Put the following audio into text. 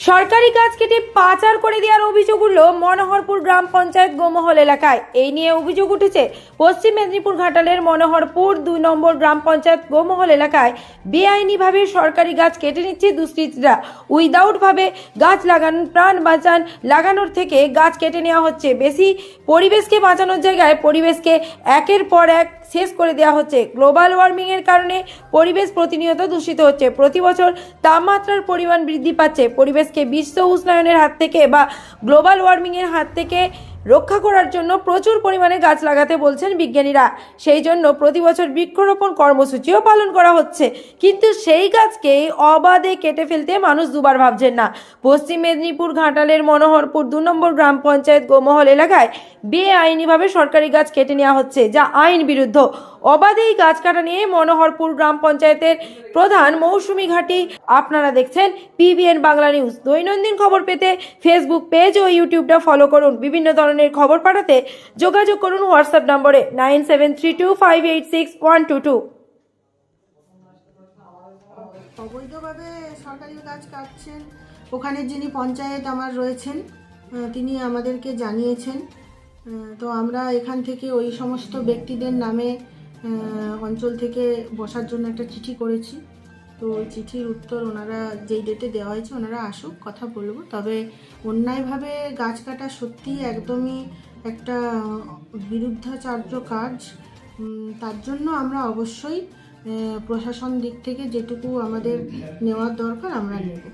সরকারি গাছ কেটে পাচার করে দেওয়ার অভিযোগ উঠল মনোহরপুর গ্রাম পঞ্চায়েত গোমহল এলাকায়। এই নিয়ে অভিযোগ উঠেছে, পশ্চিম মেদিনীপুর ঘাটালের মনোহরপুর দুই নম্বর গ্রাম পঞ্চায়েত গোমহল এলাকায় বেআইনিভাবে সরকারি গাছ কেটে নিচ্ছে দুষ্কৃতীরা। উইদাউটভাবে গাছ লাগান, প্রাণ বাঁচান, লাগানোর থেকে গাছ কেটে নেওয়া হচ্ছে। বেশি পরিবেশকে বাঁচানোর জায়গায় পরিবেশকে একের পর এক শেষ করে দেওয়া হচ্ছে। গ্লোবাল ওয়ার্মিংয়ের কারণে পরিবেশ প্রতিনিয়ত দূষিত হচ্ছে। প্রতি বছর তাপমাত্রার পরিমাণ বৃদ্ধি পাচ্ছে। পরিবেশকে বিশ্ব উষ্ণায়নের হাত থেকে বা গ্লোবাল ওয়ার্মিংয়ের হাত থেকে রক্ষা করার জন্য প্রচুর পরিমাণে গাছ লাগাতে বলছেন বিজ্ঞানীরা। সেই জন্য প্রতি বছর বৃক্ষরোপণ কর্মসূচিও পালন করা হচ্ছে। কিন্তু সেই গাছকে অবাধে কেটে ফেলতে মানুষ দুবার ভাবছেন না। পশ্চিম মেদিনীপুর ঘাটালের মনোহরপুর দু নম্বর গ্রাম পঞ্চায়েত গোমহল এলাকায় বেআইনিভাবে সরকারি গাছ কেটে নেওয়া হচ্ছে, যা আইন বিরুদ্ধ। অবাধে এই গাছ কাটা নিয়ে মনোহরপুর গ্রাম পঞ্চায়েতের প্রধান মৌসুমী ঘাটি, আপনারা দেখছেন পিবিএন বাংলা নিউজ। দৈনন্দিন খবর পেতে ফেসবুক পেজ ও ইউটিউবটা ফলো করুন। বিভিন্ন ধরনের খবর পাঠাতে যোগাযোগ করুন হোয়াটসঅ্যাপ নম্বরে nine seven three two five eight six one two two. অবৈধভাবে সরকারি কাজ কাটছেন, ওখানে যিনি পঞ্চায়েত আমার রয়েছেন তিনি আমাদেরকে জানিয়েছেন। তো আমরা এখান থেকে ওই সমস্ত ব্যক্তিদের নামে অঞ্চল থেকে বসার জন্য একটা চিঠি করেছি। তো চিঠির উত্তর ওনারা যেই ডেটে দেওয়া হয়েছে, ওনারা আসুক, কথা বলব। তবে অন্যায়ভাবে গাছ কাটা সত্যি একদমই একটা বিরুদ্ধাচার্য কাজ। তার জন্য আমরা অবশ্যই প্রশাসন দিক থেকে যেটুকু আমাদের নেওয়ার দরকার, আমরা নেব।